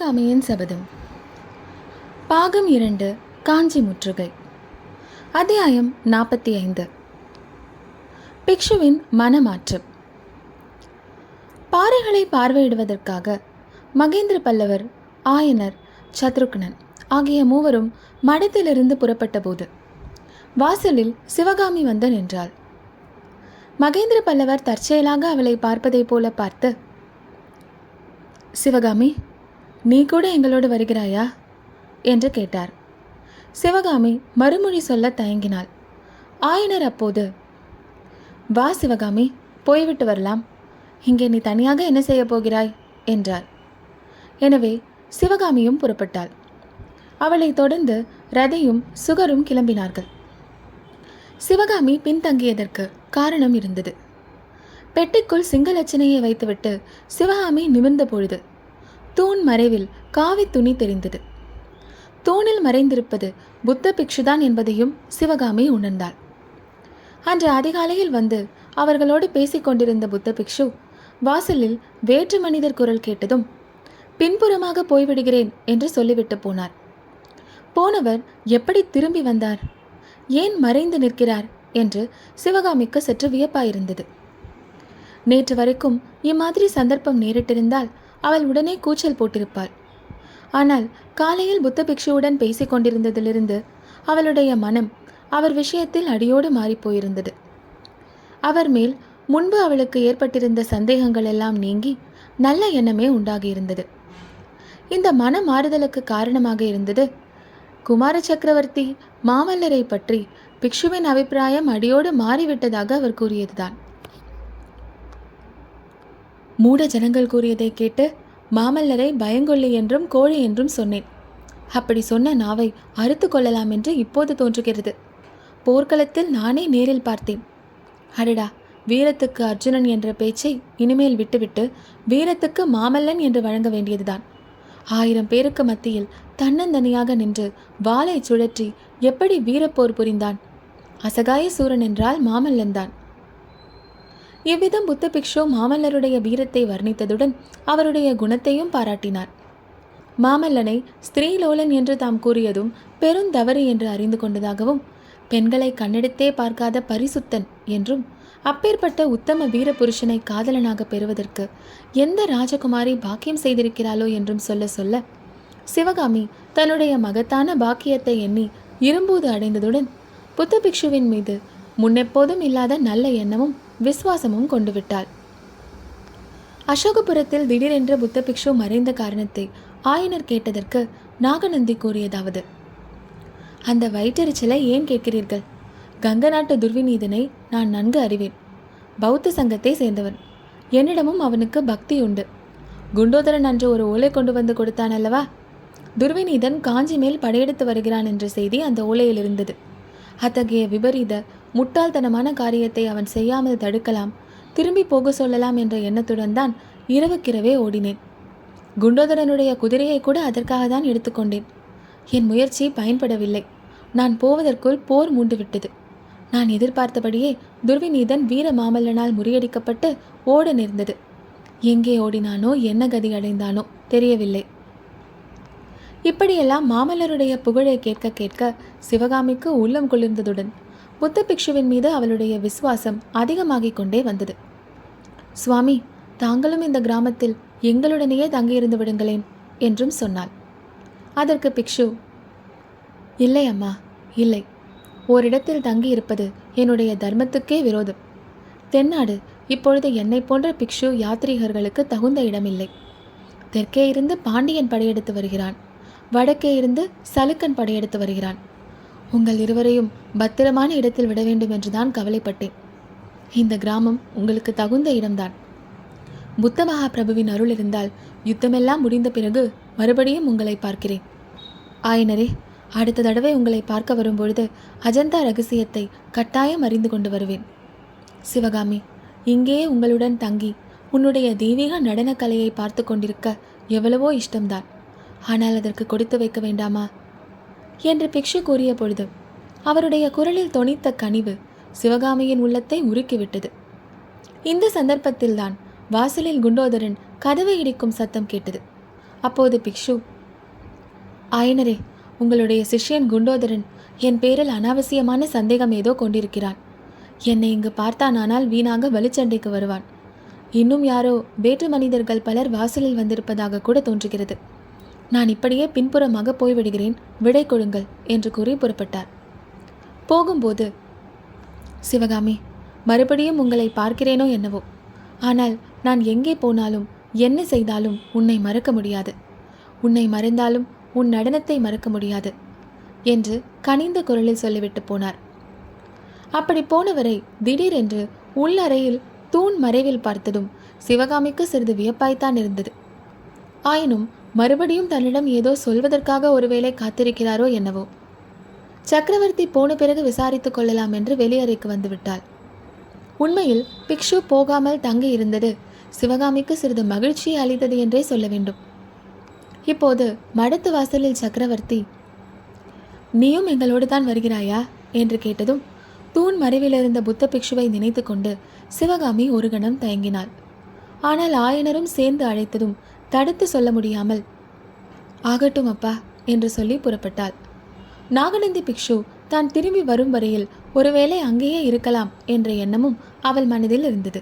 காமியின் சபதம். பாகம் இரண்டு காஞ்சி முற்றுகை. அத்தியாயம் நாற்பத்தி ஐந்து பிக்ஷுவின் மனமாற்று பாறைகளை பார்வையிடுவதற்காக மகேந்திர பல்லவர் ஆயனர் சத்ருக்னன் ஆகிய மூவரும் மடத்திலிருந்து புறப்பட்ட போது வாசலில் சிவகாமி வந்து நின்றாள். மகேந்திர பல்லவர் தற்செயலாக அவளை பார்ப்பதைப் போல பார்த்து சிவகாமி நீ கூட எங்களோடு வருகிறாயா? என்று கேட்டார். சிவகாமி மறுமொழி சொல்ல தயங்கினாள். ஆயனர் அப்போது வா சிவகாமி போய்விட்டு வரலாம். இங்கே நீ தனியாக என்ன செய்ய போகிறாய்? என்றார். எனவே சிவகாமியும் புறப்பட்டாள். அவளைத் தொடர்ந்து ரதையும் சுகரும் கிளம்பினார்கள். சிவகாமி பின்தங்கியதற்கு காரணம் இருந்தது. பெட்டிக்குள் சிங்களச்சனையை வைத்துவிட்டு சிவகாமி நிமிர்ந்த பொழுது தூண் மறைவில் காவி துணி தெரிந்தது. தூணில் மறைந்திருப்பது புத்த பிக்ஷுதான் என்பதையும் சிவகாமி உணர்ந்தாள். அன்று அதிகாலையில் வந்து அவர்களோடு பேசிக் கொண்டிருந்த புத்த பிக்ஷு வாசலில் வேற்று மனிதர் குரல் கேட்டதும் பின்புறமாக போய்விடுகிறேன் என்று சொல்லிவிட்டு போனார். போனவர் எப்படி திரும்பி வந்தார்? ஏன் மறைந்து நிற்கிறார்? என்று சிவகாமிக்கு சற்று வியப்பாயிருந்தது. நேற்று வரைக்கும் இம்மாதிரி சந்தர்ப்பம் நேரிட்டிருந்தால் அவள் உடனே கூச்சல் போட்டிருப்பாள். ஆனால் காலையில் புத்த பிக்ஷுவுடன் பேசிக் கொண்டிருந்ததிலிருந்து அவளுடைய மனம் அவர் விஷயத்தில் அடியோடு மாறிப்போயிருந்தது அவர் மேல் முன்பு அவளுக்கு ஏற்பட்டிருந்த சந்தேகங்கள் எல்லாம் நீங்கி நல்ல எண்ணமே உண்டாகியிருந்தது. இந்த மன மாறுதலுக்கு காரணமாக இருந்தது குமார சக்கரவர்த்தி மாமல்லரை பற்றி பிக்ஷுவின் அபிப்பிராயம் அடியோடு மாறிவிட்டதாக அவர் கூறியதுதான். மூட ஜனங்கள் கூறியதை கேட்டு மாமல்லரை பயங்கொள்ளி என்றும் கோழி என்றும் சொன்னேன். அப்படி சொன்ன நாவை அறுத்து கொள்ளலாம் என்று இப்போது தோன்றுகிறது. போர்க்களத்தில் நானே நேரில் பார்த்தேன். அடடா வீரத்துக்கு அர்ஜுனன் என்ற பேச்சை இனிமேல் விட்டுவிட்டு வீரத்துக்கு மாமல்லன் என்று வழங்க வேண்டியதுதான். ஆயிரம் பேருக்கு மத்தியில் தன்னந்தனியாக நின்று வாளை சுழற்றி எப்படி வீரப்போர் புரிந்தான்? அசகாய சூரன் என்றால் மாமல்லன் தான் இவ்விதம் புத்த பிக்ஷு மாமல்லருடைய வீரத்தை வர்ணித்ததுடன் அவருடைய குணத்தையும் பாராட்டினார். மாமல்லனை ஸ்திரீலோலன் என்று தாம் கூறியதும் பெருந்தவறு என்று அறிந்து கொண்டதாகவும் பெண்களை கண்ணெடுத்தே பார்க்காத பரிசுத்தன் என்றும் அப்பேற்பட்ட உத்தம வீரபுருஷனை காதலனாக பெறுவதற்கு எந்த ராஜகுமாரி பாக்கியம் செய்திருக்கிறாளோ என்றும் சொல்ல சொல்ல சிவகாமி தன்னுடைய மகத்தான பாக்கியத்தை எண்ணி இரும்பூது அடைந்ததுடன் புத்த பிக்ஷுவின் மீது முன்னெப்போதும் இல்லாத நல்ல எண்ணமும் விசுவாசமும் கொண்டு விட்டாள் அசோகபுரத்தில் திடீரென்று புத்த பிக்ஷு மறைந்த காரணத்தை ஆயனர் கேட்டதற்கு நாகநந்தி கூறியதாவது அந்த வயிற்றெரிச்சலை ஏன் கேட்கிறீர்கள்? கங்க நாட்டு துர்விநீதனை நான் நன்கு அறிவேன். பௌத்த சங்கத்தை சேர்ந்தவன். என்னிடமும் அவனுக்கு பக்தி உண்டு. குண்டோதரன் அன்று ஒரு ஓலை கொண்டு வந்து கொடுத்தான் அல்லவா? துர்விநீதன் காஞ்சி மேல் படையெடுத்து வருகிறான் என்ற செய்தி அந்த ஓலையில் இருந்தது அத்தகைய விபரீத முட்டாள்தனமான காரியத்தை அவன் செய்யாமல் தடுக்கலாம். திரும்பி போக சொல்லலாம் என்ற எண்ணத்துடன் தான் இரவுக்கிரவே ஓடினேன். குண்டோதரனுடைய குதிரையை கூட அதற்காக தான் எடுத்துக்கொண்டேன். என் முயற்சி பயன்படவில்லை. நான் போவதற்குள் போர் மூண்டுவிட்டது. நான் எதிர்பார்த்தபடியே துர்விநீதன் வீர மாமல்லனால் முறியடிக்கப்பட்டு ஓட நேர்ந்தது. எங்கே ஓடினானோ என்ன கதி அடைந்தானோ தெரியவில்லை. இப்படியெல்லாம் மாமல்லருடைய புகழை கேட்க கேட்க சிவகாமிக்கு உள்ளம் குளிர்ந்ததுடன் புத்த பிக்ஷுவின் மீது அவளுடைய விசுவாசம் அதிகமாகிக் கொண்டே வந்தது. சுவாமி தாங்களும் இந்த கிராமத்தில் எங்களுடனேயே தங்கியிருந்து விடுங்களேன் என்றும் சொன்னாள். அதற்கு பிக்ஷு இல்லை அம்மா இல்லை. ஓரிடத்தில் தங்கியிருப்பது என்னுடைய தர்மத்துக்கே விரோதம். தென்னாடு இப்பொழுது என்னை போன்ற பிக்ஷு யாத்ரீகர்களுக்கு தகுந்த இடமில்லை. தெற்கே இருந்து பாண்டியன் படையெடுத்து வருகிறான். வடக்கே இருந்து சலுக்கன் படையெடுத்து வருகிறான். உங்கள் இருவரையும் பத்திரமான இடத்தில் விட வேண்டும் என்றுதான் கவலைப்பட்டேன். இந்த கிராமம் உங்களுக்கு தகுந்த இடம்தான். புத்த மகாபிரபுவின் அருள் இருந்தால் யுத்தமெல்லாம் முடிந்த பிறகு மறுபடியும் உங்களை பார்க்கிறேன். ஆயனரே அடுத்த தடவை உங்களை பார்க்க வரும்பொழுது அஜந்தா ரகசியத்தை கட்டாயம் அறிந்து கொண்டு வருவேன். சிவகாமி இங்கேயே உங்களுடன் தங்கி உன்னுடைய தெய்வீக நடனக்கலையை பார்த்து கொண்டிருக்க எவ்வளவோ இஷ்டம்தான். ஆனால் அதற்கு கொடுத்து வைக்க வேண்டாமா? என்று பிக்ஷு கூறிய பொழுது அவருடைய குரலில் தொனித்த கனிவு சிவகாமியின் உள்ளத்தை உருக்கிவிட்டது. இந்த சந்தர்ப்பத்தில்தான் வாசலில் குண்டோதரன் கதவை இடிக்கும் சத்தம் கேட்டது. அப்போது பிக்ஷு ஆயனரே உங்களுடைய சிஷ்யன் குண்டோதரன் என் பேரில் அனாவசியமான சந்தேகம் ஏதோ கொண்டிருக்கிறான். என்னை இங்கு பார்த்தானானால் வீணாக வலுச்சண்டைக்கு வருவான். இன்னும் யாரோ வேற்று மனிதர்கள் பலர் வாசலில் வந்திருப்பதாக கூட தோன்றுகிறது. நான் இப்படியே பின்புறமாக போய்விடுகிறேன். விடை கொடுங்கள் என்று கூறி புறப்பட்டார். போகும்போது சிவகாமி மறுபடியும் உங்களை பார்க்கிறேனோ என்னவோ. ஆனால் நான் எங்கே போனாலும் என்ன செய்தாலும் உன்னை மறக்க முடியாது. உன்னை மறந்தாலும் உன் நடனத்தை மறக்க முடியாது என்று கனிந்த குரலில் சொல்லிவிட்டு போனார். அப்படி போனவரை திடீரென்று உள்ளறையில் தூண் மறைவில் பார்த்ததும் சிவகாமிக்கு சிறிது வியப்பாய்த்தான் இருந்தது. ஆயினும் மறுபடியும் தன்னிடம் ஏதோ சொல்வதற்காக ஒருவேளை காத்திருக்கிறாரோ என்னவோ. சக்கரவர்த்தி போன பிறகு விசாரித்துக் கொள்ளலாம் என்று வெளியறைக்கு வந்துவிட்டாள். உண்மையில் பிக்ஷு போகாமல் தங்கி இருந்தது சிவகாமிக்கு சிறிது மகிழ்ச்சியை அளித்தது என்றே சொல்ல வேண்டும். இப்போது மடத்து வாசலில் சக்கரவர்த்தி நீயும் எங்களோடு தான் வருகிறாயா? என்று கேட்டதும் தூண் மறைவிலிருந்த புத்த பிக்ஷுவை நினைத்து கொண்டு சிவகாமி ஒரு கணம் தயங்கினாள். ஆனால் ஆயனரும் சேர்ந்து அழைத்ததும் தடுத்து சொல்ல முடியாமல் ஆகட்டும் அப்பா என்று சொல்லி புறப்பட்டாள். நாகநந்தி பிக்ஷு தான் திரும்பி வரும் வரையில் ஒருவேளை அங்கேயே இருக்கலாம் என்ற எண்ணமும் அவள் மனதில் இருந்தது.